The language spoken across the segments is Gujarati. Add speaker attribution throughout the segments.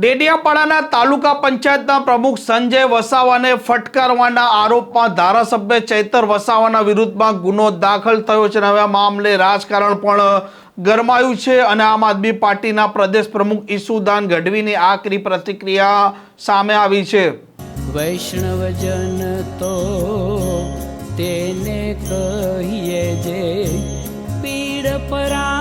Speaker 1: ડેડિયાપાડાના તાલુકા પંચાયતના પ્રમુખ સંજય વસાવાને ફટકારવાના આરોપમાં ધારાસભ્ય ચૈતર વસાવાના વિરુદ્ધમાં ગુનો દાખલ થયો છે અને હવે આ મામલે રાજકારણ પણ ગરમાયું છે અને આમ આદમી પાર્ટીના પ્રદેશ પ્રમુખ ઈસુદાન ગઢવીની આકરી પ્રતિક્રિયા સામે આવી છે.
Speaker 2: વૈષ્ણવજન તો તેને કહીએ જે પીડ પરાઈ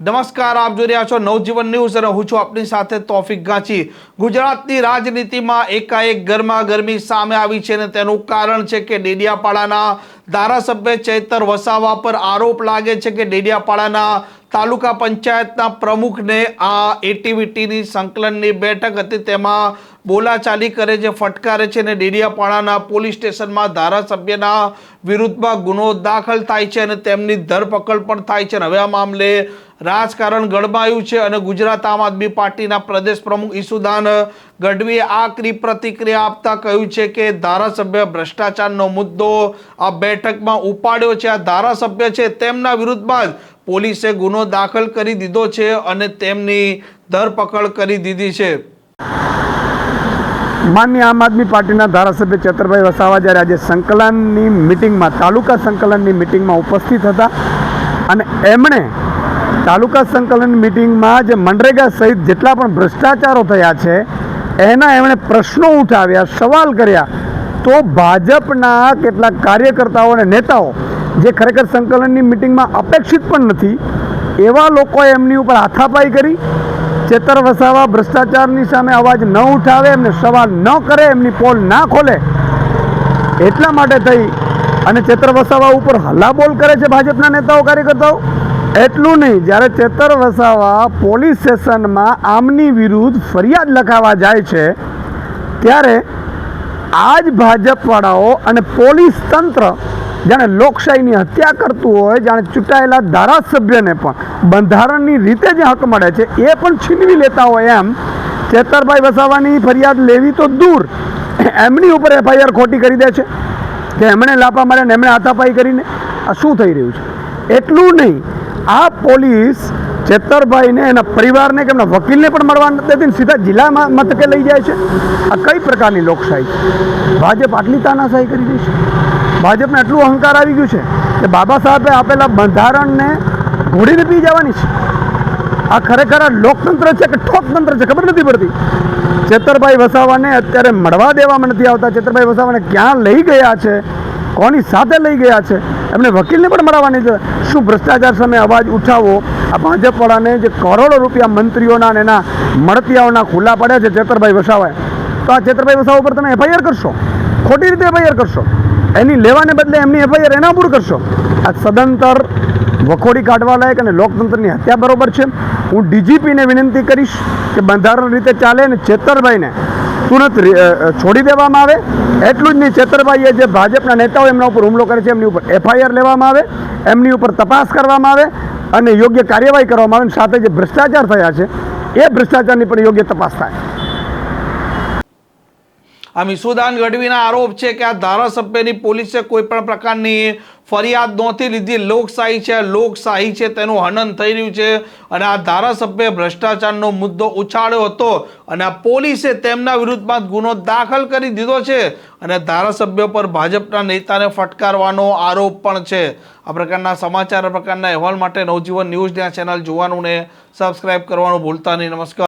Speaker 1: નમસ્કાર, આપ જોઈ રહ્યા છો નવજીવન ન્યૂઝ અને હું છું આપની સાથે તોફિક ગાંચી. ગુજરાતની રાજનીતિમાં એકાએક ગરમા ગરમી સામે આવી છે અને તેનું કારણ છે કે ડેડિયાપાડાના ધારાસભ્ય ચેતર વસાવા પર આરોપ લાગે છે કે ડેડિયાપાડાના તાલુકા પંચાયતના પ્રમુખને આ એટીવીટીની સંકલનની બેઠક હતી. તેમાં બોલાચાલી કરે છે, ફટકારે છે અને ડેડિયાપાડાના પોલીસ સ્ટેશનમાં ધારાસભ્યના વિરુદ્ધમાં ગુનો દાખલ થાય છે અને તેમની ધરપકડ પણ થાય છે. અને હવે આ મામલે રાજકારણ ગડમાયું છે અને ગુજરાત આમ આદમી પાર્ટીના પ્રદેશ પ્રમુખ ઈસુદાન ગઢવીએ આકરી પ્રતિક્રિયા આપતા કહ્યું છે કે ધારાસભ્ય ભ્રષ્ટાચારનો મુદ્દો આ બેઠકમાં ઉપાડ્યો છે. આ ધારાસભ્ય છે, તેમના વિરુદ્ધમાં જ પોલીસે ગુનો દાખલ કરી દીધો છે અને તેમની ધરપકડ કરી દીધી છે.
Speaker 3: માન્ય આમ આદમી પાર્ટીના ધારાસભ્ય ચેતરભાઈ વસાવા જ્યારે આજે સંકલનની મિટિંગમાં, તાલુકા સંકલનની મિટિંગમાં ઉપસ્થિત હતા અને એમણે તાલુકા સંકલન મિટિંગમાં જે મનરેગા સહિત જેટલા પણ ભ્રષ્ટાચારો થયા છે, એના એમણે પ્રશ્નો ઉઠાવ્યા, સવાલ કર્યા. તો ભાજપના કેટલાક કાર્યકર્તાઓ અને નેતાઓ, જે ખરેખર સંકલનની મિટિંગમાં અપેક્ષિત પણ નથી, એવા લોકોએ એમની ઉપર હાથાપાઈ કરી ચેતર વસાવા, ભ્રષ્ટાચારની સામે અવાજ ન ઉઠાવે, એમને સવાલ ન કરે, એમની પોલ ના ખોલે. એટલા માટે થઈ અને ચેતર વસાવા ઉપર હલ્લાબોલ કરે છે ભાજપના નેતાઓ, કાર્યકર્તાઓ? એટલું નહીં. જ્યારે ચેતર વસાવા પોલીસ સ્ટેશનમાં આમની વિરુદ્ધ ફરિયાદ લખાવા જાય છે, ત્યારે આ જ ભાજપવાળાઓ અને પોલીસ તંત્ર જાણે લોકશાહીની હત્યા કરતું હોય, જાણે ચૂંટાયેલા ધારાસભ્યને પણ. બંધારણની રીતે જે હક મળે છે, એ પણ છીનવી લેતા હોય એમ. ચેતરભાઈ વસાવાની ફરિયાદ લેવી તો દૂર. એમની ઉપર એફઆઈઆર ખોટી કરી દે છે. કે એમણે લાપા માર્યા ને એમણે હાથાપાઈ કરીને. આ શું થઈ રહ્યું છે? એટલું નહીં. આ પોલીસ ચેતરભાઈને એના પરિવારને કે એમના વકીલને પણ મળવા નથી દેતી સીધા જિલ્લા મથકે લઈ જાય છે. આ કઈ પ્રકારની લોકશાહી ભાજપ આટલી તાનાશાહી કરી રહી છે? ભાજપને એટલું અહંકાર આવી ગયું છે કે બાબા સાહેબે આપેલા બંધારણને ઘોડીને પી જવાની છે. આ ખરેખર આ લોકતંત્ર છે કે ઠોકતંત્ર છે ખબર નથી પડતી. ચેતરભાઈ વસાવાને અત્યારે મળવા દેવામાં નથી આવતા. ચેતરભાઈ વસાવાને ક્યાં લઈ ગયા છે? કોની સાથે લઈ ગયા છે? એમને વકીલને પણ મળવાની છે. શું ભ્રષ્ટાચાર સામે અવાજ ઉઠાવો? આ ભાજપવાળાને જે કરોડો રૂપિયા મંત્રીઓના અને એના મળતિયાઓના ખુલ્લા પડ્યા છે ચેતરભાઈ વસાવાએ. તો આ ચેતરભાઈ વસાવા ઉપર તમે એફઆઈઆર કરશો? ખોટી રીતે એફઆઈઆર કરશો? એની લેવાને બદલે એમની એફઆઈઆર એના ઉપર કરશો. આ સદંતર વખોડી કાઢવા લાયક અને લોકતંત્રની હત્યા બરોબર છે. હું ડીજીપીને વિનંતી કરીશ કે બંધારણ રીતે ચાલે અને ચેતરભાઈને તુરંત છોડી દેવામાં આવે. એટલું જ નહીં, ચેતરભાઈએ જે ભાજપના નેતાઓ એમના ઉપર હુમલો કરે છે, એમની ઉપર એફઆઈઆર લેવામાં આવે, એમની ઉપર તપાસ કરવામાં આવે અને યોગ્ય કાર્યવાહી કરવામાં આવે સાથે જે ભ્રષ્ટાચાર થયા છે, એ ભ્રષ્ટાચારની પણ યોગ્ય તપાસ થાય.
Speaker 1: આ મિસુદાન ગઢવીના આરોપ છે કે આ ધારાસભ્યની પોલીસે કોઈ પણ પ્રકારની ફરિયાદ નહોતી લીધી. લોકશાહી છે લોકશાહી છે, તેનું હનન થઈ રહ્યું છે અને આ ધારાસભ્ય ભ્રષ્ટાચારનો મુદ્દો ઉછાળ્યો હતો અને આ પોલીસે તેમના વિરુદ્ધમાં ગુનો દાખલ કરી દીધો છે અને ધારાસભ્ય પર ભાજપના નેતાને ફટકારવાનો આરોપ પણ છે. આ પ્રકારના સમાચાર પ્રકારના અહેવાલ માટે નવજીવન ન્યૂઝ ત્યાં ચેનલ જોવાનું ને સબસ્ક્રાઈબ કરવાનું ભૂલતા નહીં. નમસ્કાર.